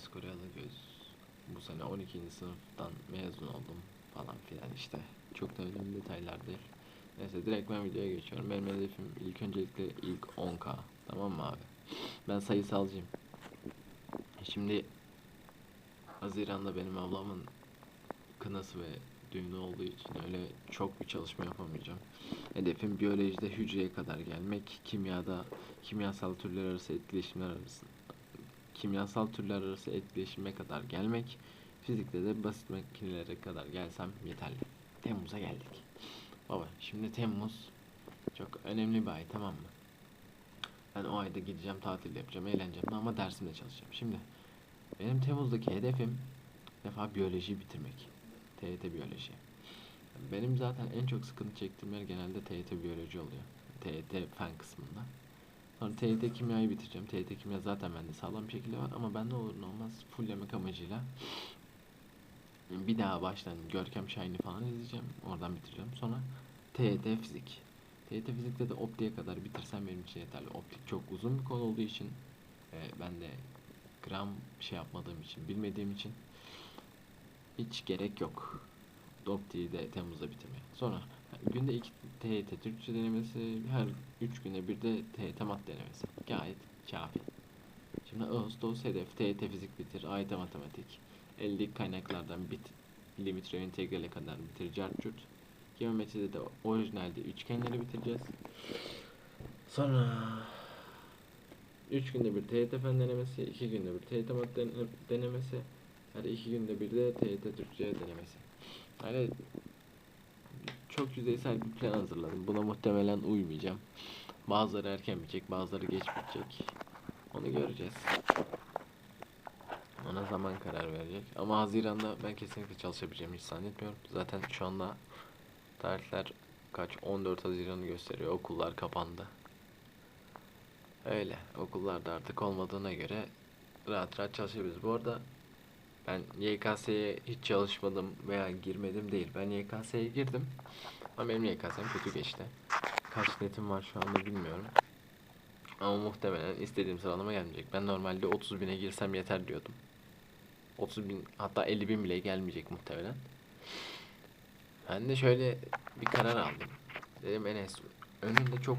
Enes Koryalı Göz. Bu sene 12. sınıftan mezun oldum falan filan işte. Çok da önemli detaylar değil. Neyse direkt ben videoya geçiyorum. Benim hedefim ilk öncelikle ilk 10k. Tamam mı abi? Ben sayısalcıyım. Şimdi Haziran'da benim ablamın kınası ve düğünü olduğu için öyle çok bir çalışma yapamayacağım. Hedefim biyolojide hücreye kadar gelmek, kimyada kimyasal türler arası etkileşimler arası kimyasal türler arası etkileşime kadar gelmek, fizikte de basit makinelere kadar gelsem yeterli. Temmuz'a geldik. Baba şimdi Temmuz çok önemli bir ay tamam mı? Ben o ayda gideceğim tatil yapacağım, eğleneceğim ama dersimde çalışacağım. Şimdi benim Temmuz'daki hedefim defa biyolojiyi bitirmek. TYT biyoloji. Benim zaten en çok sıkıntı çektiğim yer genelde TYT biyoloji oluyor. TYT fen kısmında. Sonra TYT kimyayı bitireceğim. TYT kimya zaten bende sağlam bir şekilde var ama ben ne olur ne olmaz fulllemek amacıyla bir daha baştan Görkem Şahin'i falan izleyeceğim. Oradan bitireceğim. Sonra TYT fizik. TYT fizikte de optiğe kadar bitirsem benim için yeterli. Optik çok uzun bir konu olduğu için e, ben de gram şey yapmadığım için, bilmediğim için hiç gerek yok. Optiği de Temmuz'da bitirmeye. Sonra günde iki TYT Türkçe denemesi, her üç günde bir de TYT mat denemesi. Gayet kafi. Şimdi Ağustos hedef TYT fizik bitir, AYT matematik, elde kaynaklardan bit, limit ve integrale kadar bitir, cartçurt. Geometride de orijinalde üçgenleri bitireceğiz. Sonra 3 günde bir TYT fen denemesi, 2 günde bir TYT mat dene- denemesi, her 2 günde bir de TYT Türkçe denemesi. Yani çok yüzeysel bir plan hazırladım. Buna muhtemelen uymayacağım. Bazıları erken bitecek, bazıları geç bitecek. Onu göreceğiz. Ona zaman karar verecek. Ama Haziran'da ben kesinlikle çalışabileceğimi hiç zannetmiyorum. Zaten şu anda tarihler kaç? 14 Haziran'ı gösteriyor. Okullar kapandı. Öyle. Okullarda artık olmadığına göre rahat rahat çalışabiliriz. Bu arada ben YKS'ye hiç çalışmadım veya girmedim değil. Ben YKS'ye girdim. Ama benim YKS'm kötü geçti. Kaç netim var şu anda bilmiyorum. Ama muhtemelen istediğim sıralama gelmeyecek. Ben normalde 30 bine girsem yeter diyordum. 30 bin hatta 50 bin bile gelmeyecek muhtemelen. Ben de şöyle bir karar aldım. Dedim Enes önünde çok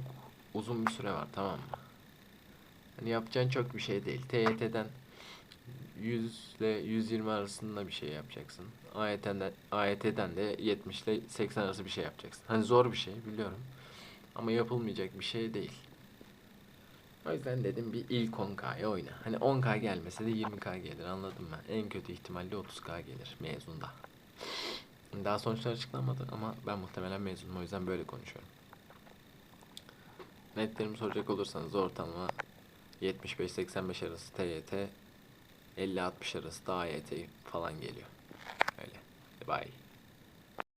uzun bir süre var tamam mı? Hani yapacağın çok bir şey değil. TYT'den 100 ile 120 arasında bir şey yapacaksın. AYT'den, AYT'den de 70 ile 80 arası bir şey yapacaksın. Hani zor bir şey biliyorum. Ama yapılmayacak bir şey değil. O yüzden dedim bir ilk 10K'ya oyna. Hani 10K gelmese de 20K gelir anladın mı? En kötü ihtimalle 30K gelir mezunda. Daha sonuçlar açıklanmadı ama ben muhtemelen mezunum o yüzden böyle konuşuyorum. Netlerimi soracak olursanız ortalama 75-85 arası TYT, 50-60 arası da AYT falan geliyor. Öyle. Bye.